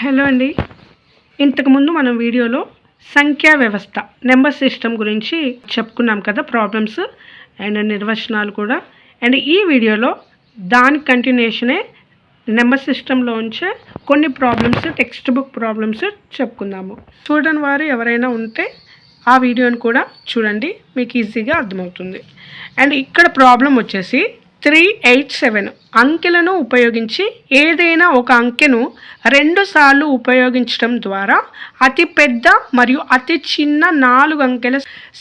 Hello అండి. ఇంతకుముందు మనం వీడియోలో సంఖ్యా వ్యవస్థ నెంబర్ సిస్టమ్ గురించి చెప్పుకున్నాం కదా ప్రాబ్లమ్స్ అండ్ నిర్వచనాలు కూడా. అండ్ ఈ వీడియోలో దాని కంటిన్యూషనే నెంబర్ సిస్టంలో ఉంచే కొన్ని ప్రాబ్లమ్స్ టెక్స్ట్ బుక్ ప్రాబ్లమ్స్ చెప్పుకుందాము. చూడని వారు ఎవరైనా ఉంటే ఆ వీడియోని కూడా చూడండి మీకు ఈజీగా అర్థమవుతుంది. అండ్ ఇక్కడ ప్రాబ్లం వచ్చేసి త్రీ ఎయిట్ సెవెన్. అంకెలను ఉపయోగించి ఏదైనా ఒక అంకెను రెండు సార్లు ఉపయోగించడం ద్వారా అతి పెద్ద మరియు అతి చిన్న నాలుగు అంకెల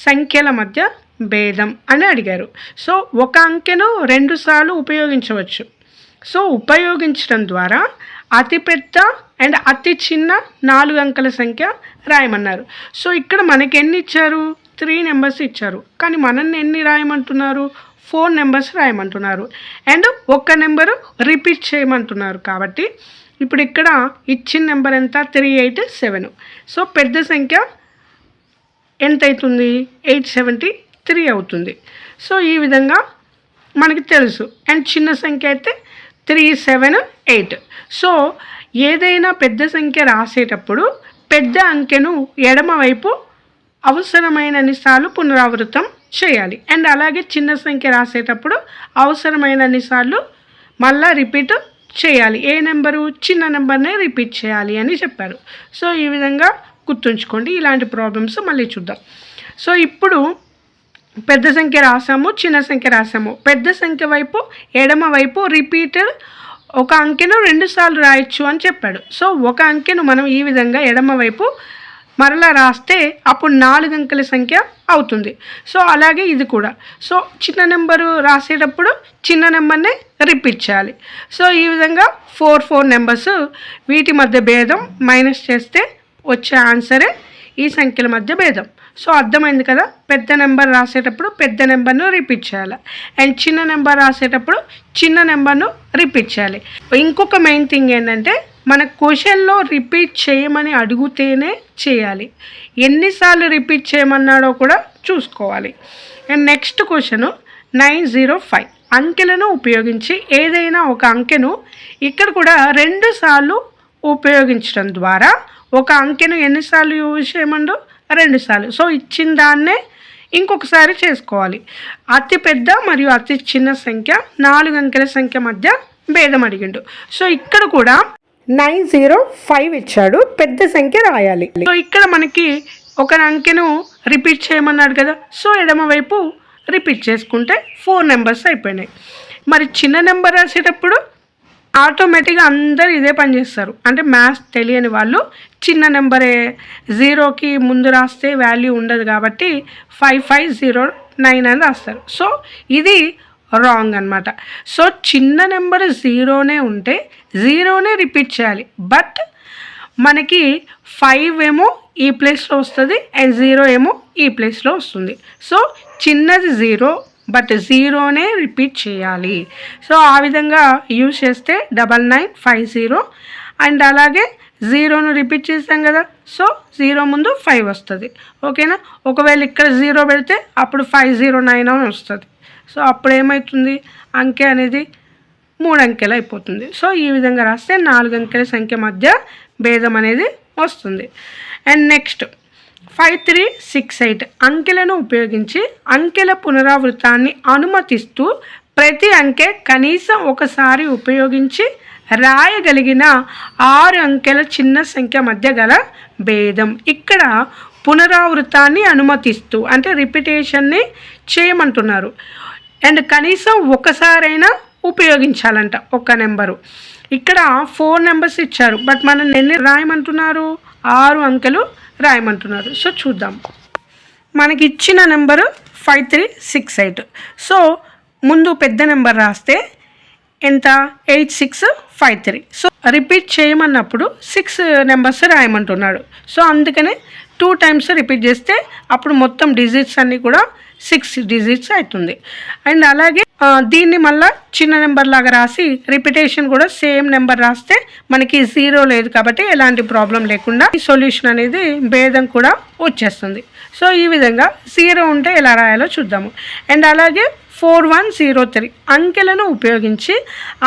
సంఖ్యల మధ్య భేదం అని అడిగారు. సో ఒక అంకెను రెండు సార్లు ఉపయోగించవచ్చు. సో ఉపయోగించడం ద్వారా అతి పెద్ద అండ్ అతి చిన్న నాలుగు అంకెల సంఖ్య రాయమన్నారు. సో ఇక్కడ మనకి ఎన్ని ఇచ్చారు? త్రీ నెంబర్స్ ఇచ్చారు. కానీ మనల్ని ఎన్ని రాయమంటున్నారు? ఫోర్ నెంబర్స్ రాయమంటున్నారు. అండ్ ఒక్క నెంబరు రిపీట్ చేయమంటున్నారు కాబట్టి ఇప్పుడు ఇక్కడ ఇచ్చిన నెంబర్ ఎంత? Three eight seven. సో పెద్ద సంఖ్య ఎంత అవుతుంది ఎయిట్ సెవెంటీ త్రీ అవుతుంది. సో ఈ విధంగా మనకి తెలుసు. అండ్ చిన్న సంఖ్య అయితే త్రీ సెవెన్ ఎయిట్. సో ఏదైనా పెద్ద సంఖ్య రాసేటప్పుడు పెద్ద అంకెను ఎడమవైపు అవసరమైన అవసరమైనన్ని పునరావృతం చేయాలి. అండ్ అలాగే చిన్న సంఖ్య రాసేటప్పుడు అవసరమైనన్ని సార్లు మళ్ళా రిపీట్ చేయాలి. ఏ నెంబరు చిన్న నెంబర్నే రిపీట్ చేయాలి అని చెప్పారు. సో ఈ విధంగా గుర్తుంచుకోండి. ఇలాంటి ప్రాబ్లమ్స్ మళ్ళీ చూద్దాం. సో ఇప్పుడు పెద్ద సంఖ్య రాసాము చిన్న సంఖ్య రాసాము. పెద్ద సంఖ్య వైపు ఎడమ వైపు రిపీటెడ్ ఒక అంకెను రెండుసార్లు రాయొచ్చు అని చెప్పాడు. సో ఒక అంకెను మనం ఈ విధంగా ఎడమ వైపు మరలా రాస్తే అప్పుడు నాలుగు అంకెల సంఖ్య అవుతుంది. సో అలాగే ఇది కూడా. సో చిన్న నెంబరు రాసేటప్పుడు చిన్న నెంబర్నే రిపీట్ చేయాలి. సో ఈ విధంగా ఫోర్ ఫోర్ నెంబర్స్ వీటి మధ్య భేదం మైనస్ చేస్తే వచ్చే ఆన్సరే ఈ సంఖ్యల మధ్య భేదం. సో అర్థమైంది కదా? పెద్ద నెంబర్ రాసేటప్పుడు పెద్ద నెంబర్ను రిపీట్ చేయాలి. అండ్ చిన్న నెంబర్ రాసేటప్పుడు చిన్న నెంబర్ను రిపీట్ చేయాలి. ఇంకొక మెయిన్ థింగ్ ఏంటంటే మన క్వశ్చన్లో రిపీట్ చేయమని అడిగితేనే చేయాలి. ఎన్నిసార్లు రిపీట్ చేయమన్నాడో కూడా చూసుకోవాలి. And next question nine zero five. అంకెలను ఉపయోగించి ఏదైనా ఒక అంకెను ఇక్కడ కూడా రెండు సార్లు ఉపయోగించడం ద్వారా ఒక అంకెను ఎన్నిసార్లు యూజ్ చేయమండు రెండు సార్లు. సో ఇచ్చిన దాన్నే ఇంకొకసారి చేసుకోవాలి. అతి పెద్ద మరియు అతి చిన్న సంఖ్య నాలుగు అంకెల సంఖ్య మధ్య భేదం అడిగిండు. సో ఇక్కడ కూడా నైన్ జీరో ఫైవ్ ఇచ్చాడు. పెద్ద సంఖ్య రాయాలి. సో ఇక్కడ మనకి ఒక అంకెను రిపీట్ చేయమన్నాడు కదా. సో ఎడమవైపు రిపీట్ చేసుకుంటే ఫోర్ నెంబర్స్ అయిపోయినాయి. మరి చిన్న నెంబర్ రాసేటప్పుడు ఆటోమేటిక్గా అందరు ఇదే పని చేస్తారు. అంటే మ్యాథ్స్ తెలియని వాళ్ళు చిన్న నెంబరే జీరోకి ముందు రాస్తే వాల్యూ ఉండదు కాబట్టి ఫైవ్ ఫైవ్ జీరో నైన్ అని రాస్తారు. సో ఇది రాంగ్ అనమాట సో చిన్న నెంబర్ జీరోనే ఉంటే జీరోనే రిపీట్ చేయాలి. బట్ మనకి ఫైవ్ ఏమో ఈ ప్లేస్లో వస్తుంది అండ్ జీరో ఏమో ఈ ప్లేస్లో వస్తుంది. సో చిన్నది జీరో బట్ జీరోనే రిపీట్ చేయాలి. సో ఆ విధంగా యూజ్ చేస్తే double nine five zero and అలాగే జీరోను రిపీట్ చేస్తాం కదా. సో జీరో ముందు ఫైవ్ వస్తుంది. ఓకేనా ఒకవేళ ఇక్కడ జీరో పెడితే అప్పుడు ఫైవ్ జీరో నైన్ అని వస్తుంది. సో అప్పుడు ఏమవుతుంది అంకె అనేది మూడు అంకెలు అయిపోతుంది. సో ఈ విధంగా రాస్తే నాలుగు అంకెల సంఖ్య మధ్య భేదం అనేది వస్తుంది. And next five three six eight అంకెలను ఉపయోగించి అంకెల పునరావృతాన్ని అనుమతిస్తూ ప్రతి అంకె కనీసం ఒకసారి ఉపయోగించి రాయగలిగిన ఆరు అంకెల చిన్న సంఖ్య మధ్య గల భేదం. ఇక్కడ పునరావృతాన్ని అనుమతిస్తూ అంటే రిపిటేషన్ని చేయమంటున్నారు. అండ్ కనీసం ఒకసారైనా ఉపయోగించాలంట ఒక నెంబరు. ఇక్కడ ఫోర్ నెంబర్స్ ఇచ్చారు. బట్ మనం ఎన్ని రాయమంటున్నారు? ఆరు అంకెలు రాయమంటున్నారు. సో చూద్దాం. మనకి ఇచ్చిన number five three six eight. So ముందు పెద్ద నెంబర్ రాస్తే ఎంత? Eight six five three. So repeat చేయమన్నప్పుడు six numbers రాయమంటున్నాడు. సో అందుకనే టూ టైమ్స్ రిపీట్ చేస్తే అప్పుడు మొత్తం డిజిట్స్ అన్నీ కూడా సిక్స్ డిజిట్స్ అవుతుంది అండ్ అలాగే దీన్ని మళ్ళీ చిన్న నెంబర్ లాగా రాసి రిపిటేషన్ కూడా సేమ్ నెంబర్ రాస్తే మనకి జీరో లేదు కాబట్టి ఎలాంటి ప్రాబ్లం లేకుండా ఈ సొల్యూషన్ అనేది భేదం కూడా వచ్చేస్తుంది. సో ఈ విధంగా జీరో ఉంటే ఎలా రాయాలో చూద్దాము. అండ్ అలాగే ఫోర్ వన్ జీరో త్రీ అంకెలను ఉపయోగించి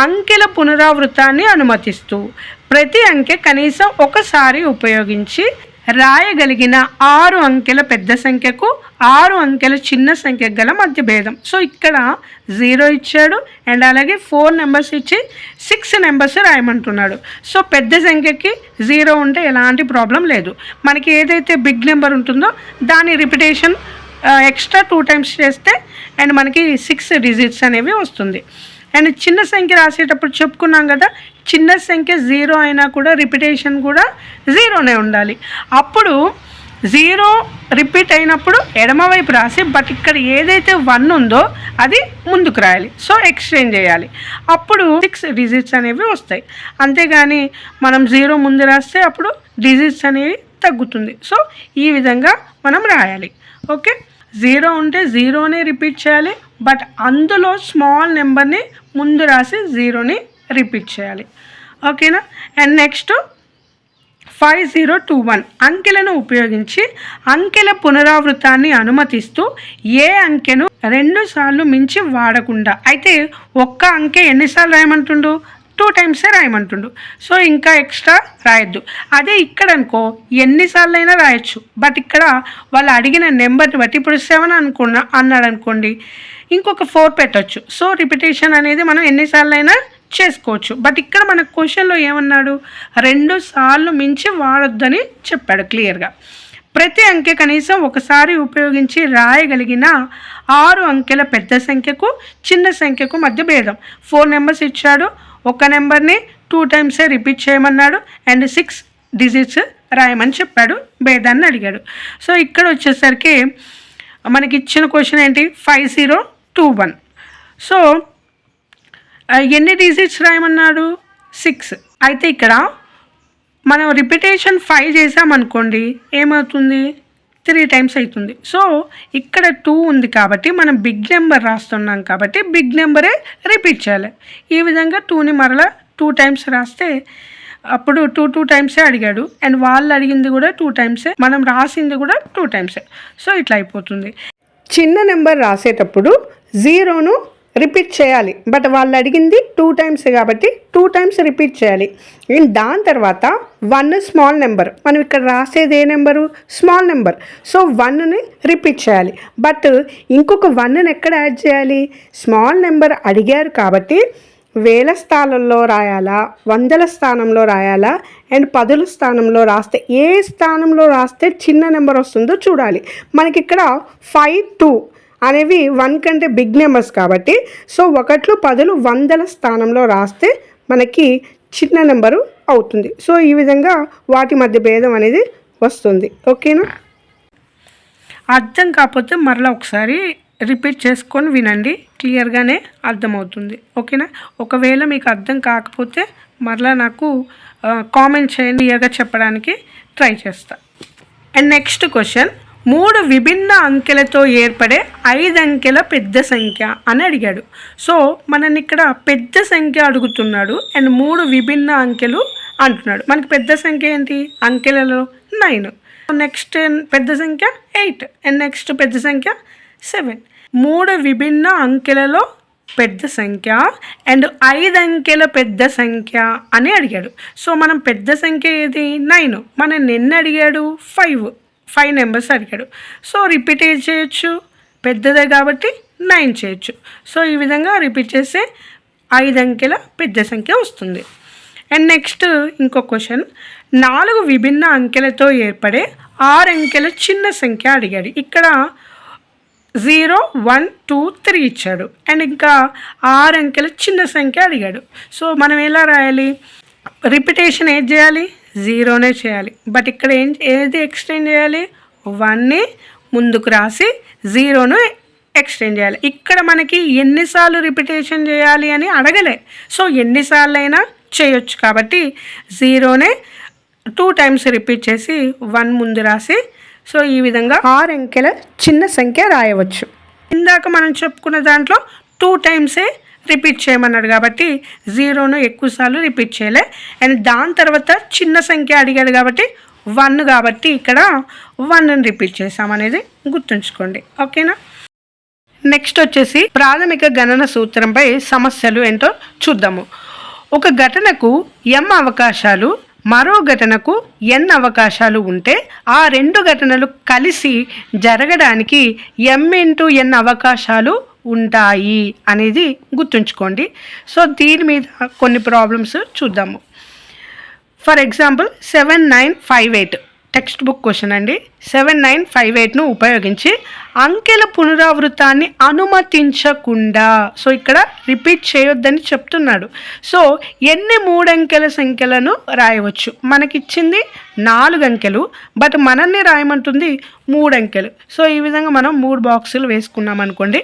అంకెల పునరావృతాన్ని అనుమతిస్తూ ప్రతి అంకె కనీసం ఒకసారి ఉపయోగించి రాయగలిగిన ఆరు అంకెల పెద్ద సంఖ్యకు ఆరు అంకెల చిన్న సంఖ్య గల మధ్య భేదం సో ఇక్కడ జీరో ఇచ్చాడు అండ్ అలాగే ఫోర్ నెంబర్స్ ఇచ్చి సిక్స్ నెంబర్స్ రాయమంటున్నాడు. సో పెద్ద సంఖ్యకి జీరో ఉంటే ఎలాంటి ప్రాబ్లం లేదు. మనకి ఏదైతే బిగ్ నెంబర్ ఉంటుందో దాని రిపిటేషన్ ఎక్స్ట్రా టూ టైమ్స్ చేస్తే అండ్ మనకి సిక్స్ డిజిట్స్ అనేవి వస్తుంది. అండ్ చిన్న సంఖ్య రాసేటప్పుడు చెప్పుకున్నాం కదా చిన్న సంఖ్య జీరో అయినా కూడా రిపిటేషన్ కూడా జీరోనే ఉండాలి. అప్పుడు జీరో రిపీట్ అయినప్పుడు ఎడమవైపు రాసి బట్ ఇక్కడ ఏదైతే వన్ ఉందో అది ముందుకు రాయాలి. సో ఎక్స్చేంజ్ చేయాలి. అప్పుడు సిక్స్ డిజిట్స్ అనేవి వస్తాయి. అంతేగాని మనం జీరో ముందు రాస్తే అప్పుడు డిజిట్స్ అనేవి తగ్గుతుంది. సో ఈ విధంగా మనం రాయాలి. ఓకే? జీరో ఉంటే జీరోనే రిపీట్ చేయాలి బట్ అందులో స్మాల్ నెంబర్ని ముందు రాసి జీరోని రిపీట్ చేయాలి. ఓకేనా? And next five zero two one. అంకెలను ఉపయోగించి అంకెల పునరావృతాన్ని అనుమతిస్తూ ఏ అంకెను రెండుసార్లు మించి వాడకుండా. అయితే ఒక్క అంకె ఎన్నిసార్లు రాయమంటుండు? టూ టైమ్సే రాయమంటుండు. సో ఇంకా ఎక్స్ట్రా రాయొద్దు. అదే ఇక్కడ అనుకో ఎన్నిసార్లు అయినా రాయొచ్చు. బట్ ఇక్కడ వాళ్ళు అడిగిన నెంబర్ని బట్టి ఇప్పుడు సెవెన్ అనుకున్నా అన్నాడు అనుకోండి ఇంకొక ఫోర్ పెట్టొచ్చు. సో రిపిటేషన్ అనేది మనం ఎన్నిసార్లు అయినా చేసుకోవచ్చు. బట్ ఇక్కడ మన క్వశ్చన్లో ఏమన్నాడు? రెండు సార్లు మించి వాడొద్దని చెప్పాడు క్లియర్గా. ప్రతి అంకె కనీసం ఒకసారి ఉపయోగించి రాయగలిగిన ఆరు అంకెల పెద్ద సంఖ్యకు చిన్న సంఖ్యకు మధ్య భేదం. ఫోర్ నెంబర్స్ ఇచ్చాడు ఒక నెంబర్ని టూ టైమ్సే రిపీట్ చేయమన్నాడు అండ్ సిక్స్ డిజిట్స్ రాయమని చెప్పాడు భేదాన్ని అడిగాడు. సో ఇక్కడ వచ్చేసరికి మనకి ఇచ్చిన క్వశ్చన్ ఏంటి? Five zero two one. So ఎన్ని డిజిట్స్ రాయమన్నాడు? సిక్స్. అయితే ఇక్కడ మనం రిపిటేషన్ ఫైవ్ చేసామనుకోండి ఏమవుతుంది? త్రీ టైమ్స్ అవుతుంది సో ఇక్కడ టూ ఉంది కాబట్టి మనం బిగ్ నెంబర్ రాస్తున్నాం కాబట్టి బిగ్ నెంబరే రిపీట్ చేయాలి. ఈ విధంగా టూని మరలా టూ టైమ్స్ రాస్తే అప్పుడు టూ టూ టైమ్సే అడిగాడు. అండ్ వాళ్ళు అడిగింది కూడా టూ టైమ్సే. మనం రాసింది కూడా టూ టైమ్సే. సో ఇట్లా అయిపోతుంది. చిన్న నెంబర్ రాసేటప్పుడు జీరోను రిపీట్ చేయాలి. బట్ వాళ్ళు అడిగింది టూ టైమ్స్ కాబట్టి టూ టైమ్స్ రిపీట్ చేయాలి. అండ్ దాని తర్వాత వన్ స్మాల్ నెంబర్ మనం ఇక్కడ రాసేది ఏ నెంబరు స్మాల్ నెంబర్ సో వన్ని రిపీట్ చేయాలి. బట్ ఇంకొక వన్ని ఎక్కడ యాడ్ చేయాలి? స్మాల్ నెంబర్ అడిగారు కాబట్టి వేల స్థానంలో రాయాలా? వందల స్థానంలో రాయాలా? అండ్ పదుల స్థానంలో రాస్తే ఏ స్థానంలో రాస్తే చిన్న నెంబర్ వస్తుందో చూడాలి. మనకి ఇక్కడ ఫైవ్ టూ అనేవి వన్ కంటే బిగ్ నెంబర్స్ కాబట్టి సో ఒకట్లు పదులు వందల స్థానంలో రాస్తే మనకి చిన్న నెంబరు అవుతుంది. సో ఈ విధంగా వాటి మధ్య భేదం అనేది వస్తుంది. ఓకేనా? అర్థం కాకపోతే మరలా ఒకసారి రిపీట్ చేసుకొని వినండి. క్లియర్గానే అర్థమవుతుంది. ఓకేనా? ఒకవేళ మీకు అర్థం కాకపోతే మరలా నాకు కామెంట్ చేయండి క్లియర్గా చెప్పడానికి ట్రై చేస్తా. And next question. మూడు విభిన్న అంకెలతో ఏర్పడే ఐదు అంకెల పెద్ద సంఖ్య అని అడిగాడు. సో మనని ఇక్కడ పెద్ద సంఖ్య అడుగుతున్నాడు అండ్ మూడు విభిన్న అంకెలు అంటున్నాడు. మనకి పెద్ద సంఖ్య ఏంటి? అంకెలలో నైన్ నెక్స్ట్ పెద్ద సంఖ్య ఎయిట్ అండ్ నెక్స్ట్ పెద్ద సంఖ్య సెవెన్ మూడు విభిన్న అంకెలలో పెద్ద సంఖ్య అండ్ ఐదు అంకెల పెద్ద సంఖ్య అని అడిగాడు. సో మనం పెద్ద సంఖ్య ఏది? నైన్ మనం నిన్న అడిగాడు ఫైవ్ ఫైవ్ నెంబర్స్ అడిగాడు. సో రిపీట్ ఏం చేయొచ్చు? పెద్దదే కాబట్టి నైన్ చేయొచ్చు. సో ఈ విధంగా రిపీట్ చేస్తే ఐదు అంకెల పెద్ద సంఖ్య వస్తుంది. అండ్ నెక్స్ట్ ఇంకో క్వశ్చన్ నాలుగు విభిన్న అంకెలతో ఏర్పడే ఆరు అంకెల చిన్న సంఖ్య అడిగాడు. ఇక్కడ జీరో వన్ టూ త్రీ ఇచ్చాడు. అండ్ ఇంకా ఆరు అంకెల చిన్న సంఖ్య అడిగాడు. సో మనం ఎలా రాయాలి? రిపిటేషన్ ఏది చేయాలి? జీరోనే చేయాలి. బట్ ఇక్కడ ఏం ఏది ఎక్స్టెండ్ చేయాలి? వన్ని ముందుకు రాసి జీరోను ఎక్స్టెండ్ చేయాలి. ఇక్కడ మనకి ఎన్నిసార్లు రిపిటేషన్ చేయాలి అని అడగలే. సో ఎన్నిసార్లు అయినా చేయొచ్చు కాబట్టి జీరోనే టూ టైమ్స్ రిపీట్ చేసి వన్ ముందు రాసి సో ఈ విధంగా ఆరు అంకెల చిన్న సంఖ్య రాయవచ్చు. ఇందాక మనం చెప్పుకున్న దాంట్లో టూ టైమ్సే రిపీట్ చేయమన్నాడు కాబట్టి జీరోను ఎక్కువసార్లు రిపీట్ చేయలే. అండ్ దాని తర్వాత చిన్న సంఖ్య అడిగాడు కాబట్టి వన్ కాబట్టి ఇక్కడ వన్ను రిపీట్ చేసామనేది గుర్తుంచుకోండి. ఓకేనా నెక్స్ట్ వచ్చేసి ప్రాథమిక గణన సూత్రంపై సమస్యలు ఏంటో చూద్దాము. ఒక ఘటనకు ఎం అవకాశాలు మరో ఘటనకు ఎన్ అవకాశాలు ఉంటే ఆ రెండు ఘటనలు కలిసి జరగడానికి ఎం ఇంటూ ఎన్ అవకాశాలు ఉంటాయి అనేది గుర్తుంచుకోండి. సో దీని మీద కొన్ని ప్రాబ్లమ్స్ చూద్దాము. For example seven nine five eight textbook question అండి. సెవెన్ నైన్ ఫైవ్ ఎయిట్ను ఉపయోగించి అంకెల పునరావృతాన్ని అనుమతించకుండా సో ఇక్కడ రిపీట్ చేయొద్దని చెప్తున్నాడు. సో ఎన్ని మూడంకెల సంఖ్యలను రాయవచ్చు? మనకిచ్చింది నాలుగు అంకెలు బట్ మనల్ని రాయమంటుంది మూడు అంకెలు సో ఈ విధంగా మనం మూడు బాక్సులు వేసుకున్నాం అనుకోండి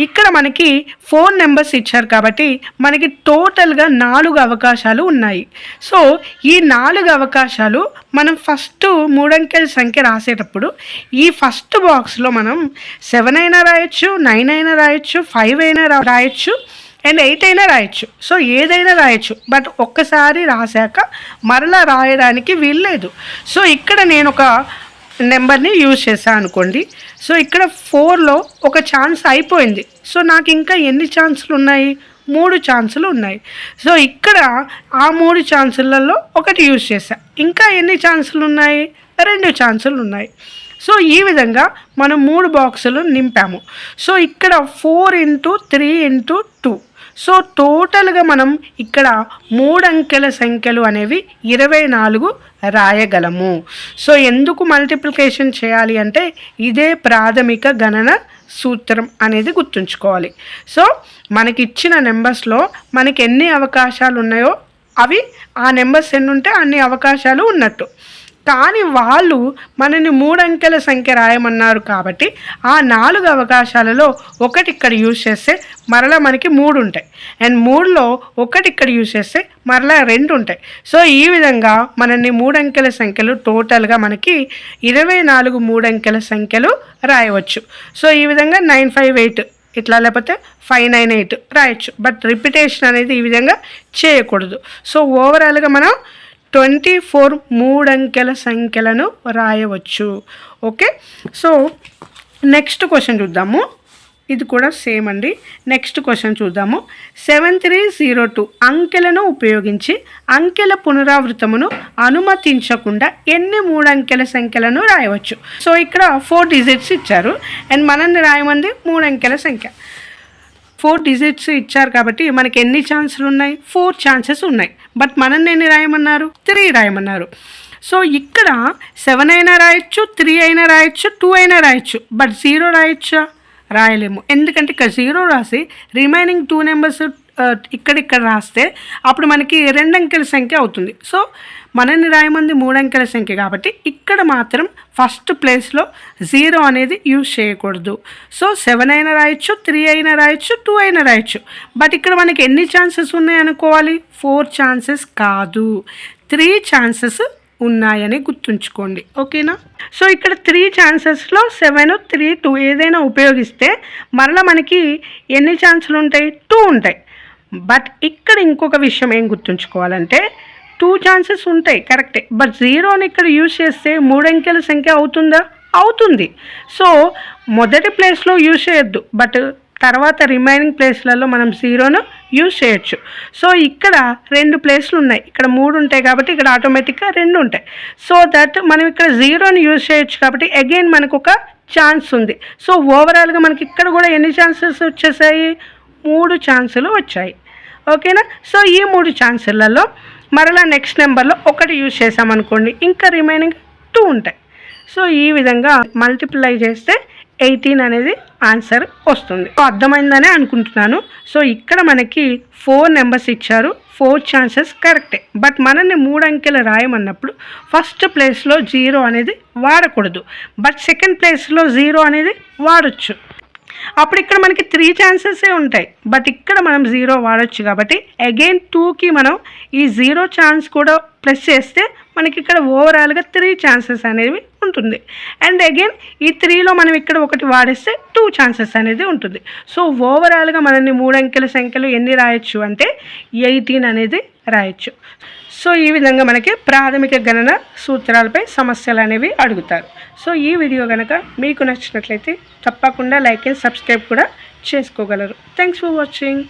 ఇక్కడ మనకి ఫోన్ నెంబర్స్ ఇచ్చారు కాబట్టి మనకి టోటల్గా నాలుగు అవకాశాలు ఉన్నాయి. సో ఈ నాలుగు అవకాశాలు మనం ఫస్ట్ మూడంకెల సంఖ్య రాసేటప్పుడు ఈ ఫస్ట్ బాక్స్లో మనం సెవెన్ అయినా రాయొచ్చు నైన్ అయినా రాయొచ్చు ఫైవ్ అయినా రాయొచ్చు అండ్ ఎయిట్ అయినా రాయొచ్చు. సో ఏదైనా రాయొచ్చు. బట్ ఒక్కసారి రాశాక మరలా రాయడానికి వీల్లేదు. సో ఇక్కడ నేను ఒక నెంబర్ని యూజ్ చేశాను అనుకోండి. సో ఇక్కడ ఫోర్లో ఒక ఛాన్స్ అయిపోయింది. సో నాకు ఇంకా ఎన్ని ఛాన్సులు ఉన్నాయి? మూడు ఛాన్సులు ఉన్నాయి. సో ఇక్కడ ఆ మూడు ఛాన్సులలో ఒకటి యూజ్ చేశా. ఇంకా ఎన్ని ఛాన్సులు ఉన్నాయి? రెండు ఛాన్సులు ఉన్నాయి. సో ఈ విధంగా మనం మూడు బాక్సులు నింపాము. సో ఇక్కడ four into three into two. So టోటల్గా మనం ఇక్కడ మూడు అంకెల సంఖ్యలు అనేవి ఇరవై నాలుగు రాయగలము. సో ఎందుకు మల్టిప్లికేషన్ చేయాలి అంటే ఇదే ప్రాథమిక గణన సూత్రం అనేది గుర్తుంచుకోవాలి. సో మనకి ఇచ్చిన నెంబర్స్లో మనకి ఎన్ని అవకాశాలు ఉన్నాయో అవి ఆ నెంబర్స్ ఎన్ని ఉంటే అన్ని అవకాశాలు ఉన్నట్టు. కానీ వాళ్ళు మనని మూడు అంకెల సంఖ్య రాయమన్నారు కాబట్టి ఆ నాలుగు అవకాశాలలో ఒకటి ఇక్కడ యూజ్ చేస్తే మరలా మనకి మూడు ఉంటాయి. అండ్ మూడులో ఒకటి ఇక్కడ యూజ్ చేస్తే మరలా రెండు ఉంటాయి. సో ఈ విధంగా మనని మూడు అంకెల సంఖ్యలు టోటల్గా మనకి ఇరవై నాలుగు మూడు అంకెల సంఖ్యలు రాయవచ్చు. సో ఈ విధంగా నైన్ ఫైవ్ ఎయిట్ ఇట్లా లేకపోతే ఫైవ్ నైన్ ఎయిట్ రాయొచ్చు. బట్ రిపిటేషన్ అనేది ఈ విధంగా చేయకూడదు. సో ఓవరాల్గా మనం ట్వంటీ ఫోర్ మూడంకెల సంఖ్యలను రాయవచ్చు. ఓకే? సో నెక్స్ట్ క్వశ్చన్ చూద్దాము. ఇది కూడా సేమ్ అండి. నెక్స్ట్ క్వశ్చన్ చూద్దాము. సెవెన్ త్రీ జీరో టూ అంకెలను ఉపయోగించి అంకెల పునరావృతమును అనుమతించకుండా ఎన్ని మూడు అంకెల సంఖ్యలను రాయవచ్చు? సో ఇక్కడ ఫోర్ డిజిట్స్ ఇచ్చారు. అండ్ మనల్ని రాయమంది మూడు అంకెల సంఖ్య. ఫోర్ డిజిట్స్ ఇచ్చారు కాబట్టి మనకి ఎన్ని ఛాన్సులు ఉన్నాయి? ఫోర్ ఛాన్సెస్ ఉన్నాయి. బట్ మనల్ని ఎన్ని రాయమన్నారు? త్రీ రాయమన్నారు. సో ఇక్కడ సెవెన్ అయినా రాయొచ్చు త్రీ అయినా రాయొచ్చు టూ అయినా రాయొచ్చు. బట్ జీరో రాయొచ్చా? రాయలేము. ఎందుకంటే ఇక్కడ జీరో రాసి రిమైనింగ్ టూ నెంబర్స్ ఇక్కడిక్కడ రాస్తే అప్పుడు మనకి రెండు అంకెల సంఖ్య అవుతుంది. సో మనని రాయమంది మూడంకెల సంఖ్య కాబట్టి ఇక్కడ మాత్రం ఫస్ట్ ప్లేస్లో జీరో అనేది యూజ్ చేయకూడదు. సో సెవెన్ అయినా రాయొచ్చు త్రీ అయినా రాయొచ్చు టూ అయినా రాయొచ్చు. బట్ ఇక్కడ మనకి ఎన్ని ఛాన్సెస్ ఉన్నాయి అనుకోవాలి? ఫోర్ ఛాన్సెస్ కాదు. త్రీ ఛాన్సెస్ ఉన్నాయని గుర్తుంచుకోండి. ఓకేనా సో ఇక్కడ త్రీ ఛాన్సెస్లో సెవెన్ త్రీ టూ ఏదైనా ఉపయోగిస్తే మరలా మనకి ఎన్ని ఛాన్సులు ఉంటాయి? టూ ఉంటాయి. బట్ ఇక్కడ ఇంకొక విషయం ఏం గుర్తుంచుకోవాలంటే టూ ఛాన్సెస్ ఉంటాయి కరెక్టే బట్ జీరోని ఇక్కడ యూజ్ చేస్తే మూడంకెల సంఖ్య అవుతుందా? అవుతుంది. సో మొదటి ప్లేస్లో యూజ్ చేయొద్దు. బట్ తర్వాత రిమైనింగ్ ప్లేస్లలో మనం జీరోను యూజ్ చేయొచ్చు. సో ఇక్కడ రెండు ప్లేస్లు ఉన్నాయి. ఇక్కడ మూడు ఉంటాయి కాబట్టి ఇక్కడ ఆటోమేటిక్గా రెండు ఉంటాయి. సో దట్ మనం ఇక్కడ జీరోని యూజ్ చేయొచ్చు కాబట్టి అగైన్ మనకు ఒక ఛాన్స్ ఉంది. సో ఓవరాల్గా మనకి ఇక్కడ కూడా ఎన్ని ఛాన్సెస్ వచ్చేసాయి? మూడు ఛాన్సులు వచ్చాయి. ఓకేనా సో ఈ మూడు ఛాన్సులలో మరలా నెక్స్ట్ నెంబర్లో ఒకటి యూజ్ చేసామనుకోండి ఇంకా రిమైనింగ్ టూ ఉంటాయి. సో ఈ విధంగా మల్టిప్లై చేస్తే ఎయిటీన్ అనేది ఆన్సర్ వస్తుంది. అర్థమైందనే అనుకుంటున్నాను. సో ఇక్కడ మనకి ఫోర్ నెంబర్స్ ఇచ్చారు. ఫోర్ ఛాన్సెస్ కరెక్టే బట్ మనల్ని మూడు అంకెలు రాయమన్నప్పుడు ఫస్ట్ ప్లేస్లో జీరో అనేది వాడకూడదు. బట్ సెకండ్ ప్లేస్లో జీరో అనేది వాడచ్చు. అప్పుడు ఇక్కడ మనకి త్రీ ఛాన్సెసే ఉంటాయి. బట్ ఇక్కడ మనం జీరో వాడచ్చు కాబట్టి అగైన్ టూకి మనం ఈ జీరో ఛాన్స్ కూడా ప్లస్ చేస్తే మనకి ఇక్కడ ఓవరాల్గా త్రీ ఛాన్సెస్ అనేవి ఉంటుంది. అండ్ అగైన్ ఈ త్రీలో మనం ఇక్కడ ఒకటి వాడేస్తే టూ ఛాన్సెస్ అనేది ఉంటుంది. సో ఓవరాల్గా మనల్ని మూడు అంకెల సంఖ్యలు ఎన్ని రాయొచ్చు అంటే ఎయిటీన్ అనేది రాయొచ్చు. సో ఈ విధంగా మనకి ప్రాథమిక గణన సూత్రాలపై సమస్యలు అనేవి అడుగుతారు. సో ఈ వీడియో కనుక మీకు నచ్చినట్లయితే తప్పకుండా లైక్ అండ్ సబ్స్క్రైబ్ కూడా చేసుకోగలరు. Thanks for watching.